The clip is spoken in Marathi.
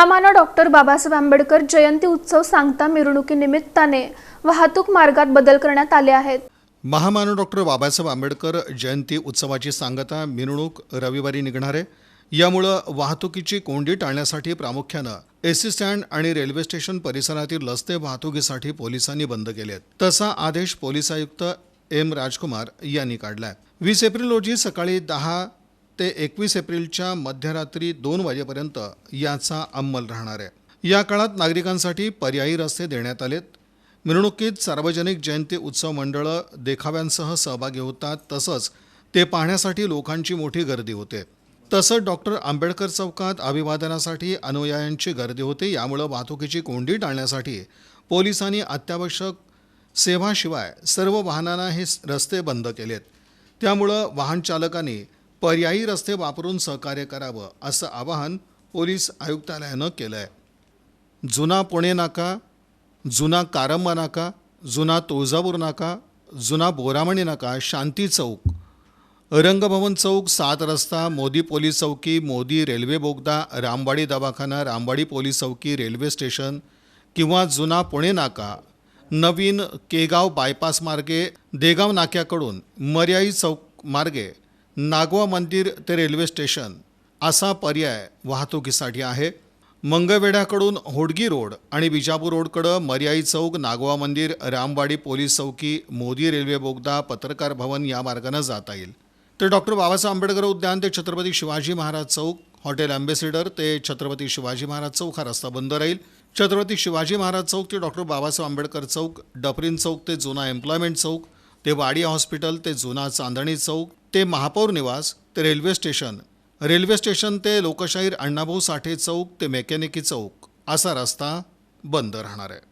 महामानव डॉक्टर बाबासाहेब आंबेडकर जयंती उत्सव सांगता मिरवणुकीनिमित्ताने वाहतूक मार्गात बदल करण्यात आले आहेत. महामानव डॉक्टर बाबासाहेब आंबेडकर जयंती उत्सवाची सांगता मिरवणूक रविवारी निघणार आहे. यामुळं वाहतुकीची कोंडी टाळण्यासाठी प्रामुख्यानं एसी स्टँड आणि रेल्वे स्टेशन परिसरातील रस्ते वाहतुकीसाठी पोलिसांनी बंद केले आहेत. तसा आदेश पोलीस आयुक्त एम राजकुमार यांनी काढलाय. वीस एप्रिल रोजी सकाळी दहा ते एकवीस एप्रिलच्या मध्यरात्री दोन वाजेपर्यंत याचा अंमल राहणार आहे. या काळात नागरिकांसाठी पर्यायी रस्ते देण्यात आलेत. मिरवणुकीत सार्वजनिक जयंती उत्सव मंडळं देखाव्यांसह सहभागी होतात तसंच ते पाहण्यासाठी लोकांची मोठी गर्दी होते. तसंच डॉक्टर आंबेडकर चौकात अभिवादनासाठी अनुयायांची गर्दी होते यामुळं वाहतुकीची कोंडी टाळण्यासाठी पोलिसांनी अत्यावश्यक सेवाशिवाय सर्व वाहनांना हे रस्ते बंद केलेत. त्यामुळं वाहन चालकांनी पर्यायी रस्ते वापरून सहकार्य करावं असं आवाहन पोलीस आयुक्तालयानं केलं आहे जुना पुणे नाका जुना कारंबा नाका जुना तुळजापूर नाका जुना बोरामणी नाका शांती चौक रंगभवन चौक सात रस्ता मोदी पोलीस चौकी मोदी रेल्वे बोगदा रामवाडी दवाखाना रामवाडी पोलीस चौकी रेल्वे स्टेशन किंवा जुना पुणे नाका नवीन केगाव बायपास मार्गे देगाव नाक्याकडून मर्याई चौक मार्गे नागवा मंदिर ते रेल्वे स्टेशन असा पर्याय वाहतुकीसाठी आहे. मंगळवेढ्याकडून होडगी रोड आणि विजापूर रोडकडं मर्याई चौक नागवा मंदिर रामवाडी पोलीस चौकी मोदी रेल्वे बोगदा पत्रकार भवन या मार्गानं जाता येईल. तर डॉक्टर बाबासाहेब आंबेडकर उद्यान ते छत्रपती शिवाजी महाराज चौक हॉटेल अँबेसिडर ते छत्रपती शिवाजी महाराज चौक हा रस्ता बंद राहील. छत्रपती शिवाजी महाराज चौक ते डॉक्टर बाबासाहेब आंबेडकर चौक डफरीन चौक ते जुना एम्प्लॉयमेंट चौक ते वाडी हॉस्पिटल ते जुना चांदणी चौक ते महापौर निवास ते रेल्वे स्टेशन. रेल्वे स्टेशन ते लोकशाहीर अण्णाभाऊ साठे चौक ते मेकॅनिकी चौक. असा रस्ता बंद राहणार आहे.